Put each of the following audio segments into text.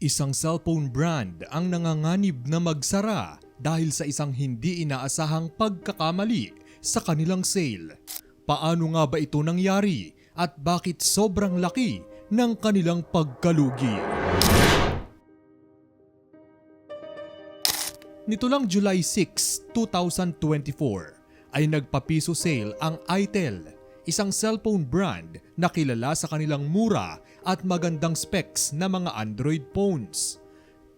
Isang cellphone brand ang nanganganib na magsara dahil sa isang hindi inaasahang pagkakamali sa kanilang sale. Paano nga ba ito nangyari at bakit sobrang laki ng kanilang pagkalugi? Nito lang July 6, 2024 ay nagpapiso sale ang Itel, isang cellphone brand na kilala sa kanilang mura at magandang specs na mga Android phones.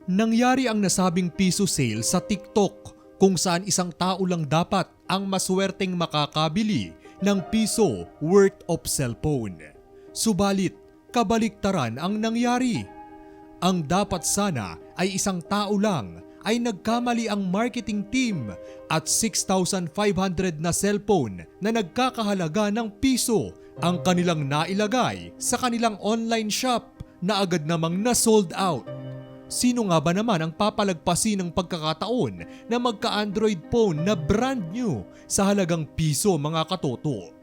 Nangyari ang nasabing piso sale sa TikTok kung saan isang tao lang dapat ang maswerteng makakabili ng piso worth of cellphone. Subalit, kabaliktaran ang nangyari. Ang dapat sana ay isang tao lang ay nagkamali ang marketing team at 6,500 na cellphone na nagkakahalaga ng piso ang kanilang nailagay sa kanilang online shop na agad namang na-sold out. Sino nga ba naman ang papalagpasin ng pagkakataon na magka-Android phone na brand new sa halagang piso mga katoto?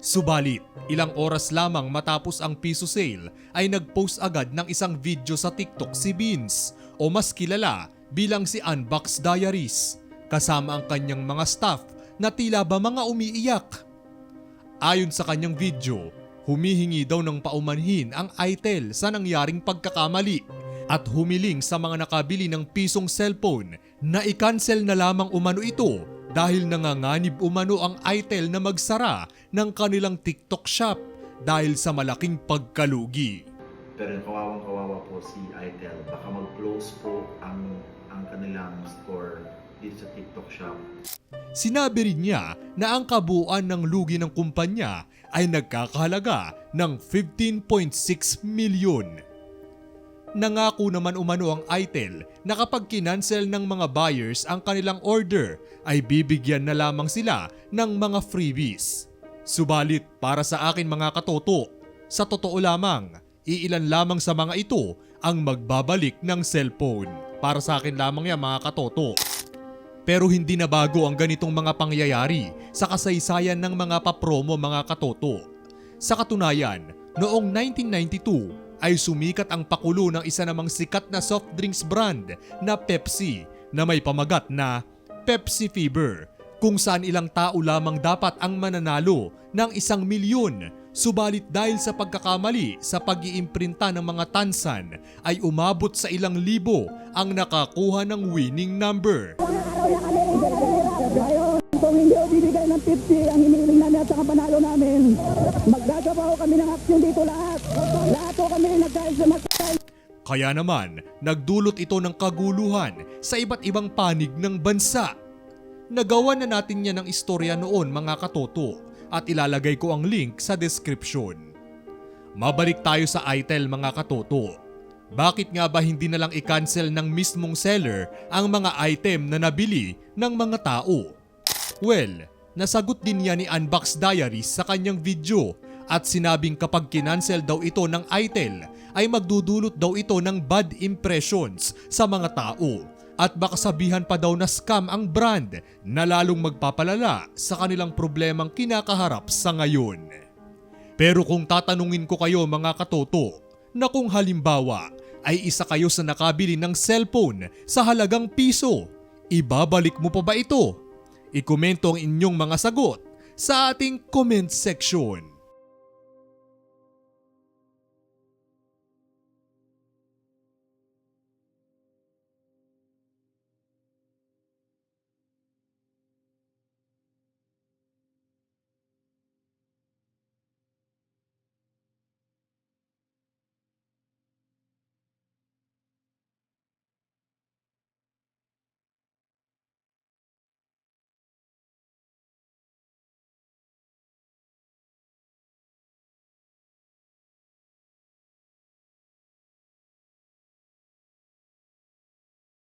Subalit, ilang oras lamang matapos ang piso sale ay nag-post agad ng isang video sa TikTok si Beans o mas kilala bilang si Unbox Diaries kasama ang kanyang mga staff na tila ba mga umiiyak. Ayon sa kanyang video, humihingi daw ng paumanhin ang ITEL sa nangyaring pagkakamali at humiling sa mga nakabili ng pisong cellphone na i-cancel na lamang umano ito dahil nanganganib umano ang ITEL na magsara ng kanilang TikTok shop dahil sa malaking pagkalugi. Pero kawawang kawawa po si Itel. Baka mag-close po ang ang kanilang store dito sa TikTok shop. Sinabi rin niya na ang kabuuan ng lugi ng kumpanya ay nagkakahalaga ng 15.6 milyon. Nangako naman umano ang ITEL na kapag kinancel ng mga buyers ang kanilang order ay bibigyan na lamang sila ng mga freebies. Subalit para sa akin mga katoto, sa totoo lamang, iilan lamang sa mga ito ang magbabalik ng cellphone. Para sa akin lamang yan mga katoto. Pero hindi na bago ang ganitong mga pangyayari sa kasaysayan ng mga papromo mga katoto. Sa katunayan, noong 1992 ay sumikat ang pakulo ng isa namang sikat na soft drinks brand na Pepsi na may pamagat na Pepsi Fever kung saan ilang tao lamang dapat ang mananalo ng isang milyon Subalit dahil sa pagkakamali sa pag-iimprinta ng mga tansan ay umabot sa ilang libo ang nakakuha ng winning number. Kung hindi bibigay ng 50 ang hinihiling namin at saka panalo namin, maggagawa ho kami ng aksyon dito lahat. Lahat ho kami nagkahit sa matay. Kaya naman, nagdulot ito ng kaguluhan sa iba't ibang panig ng bansa. Nagawa na natin yan ng istorya noon mga katoto at ilalagay ko ang link sa description. Mabalik tayo sa ITEL mga katoto. Bakit nga ba hindi na lang i-cancel ng mismong seller ang mga item na nabili ng mga tao? Well, nasagot din niya ni Unbox Diaries sa kanyang video at sinabing kapag kinancel daw ito ng ITEL ay magdudulot daw ito ng bad impressions sa mga tao at baka sabihan pa daw na scam ang brand na lalong magpapalala sa kanilang problemang kinakaharap sa ngayon. Pero kung tatanungin ko kayo mga katoto, na kung halimbawa ay isa kayo sa nakabili ng cellphone sa halagang piso, ibabalik mo pa ba ito? Ikomento ang inyong mga sagot sa ating comment section.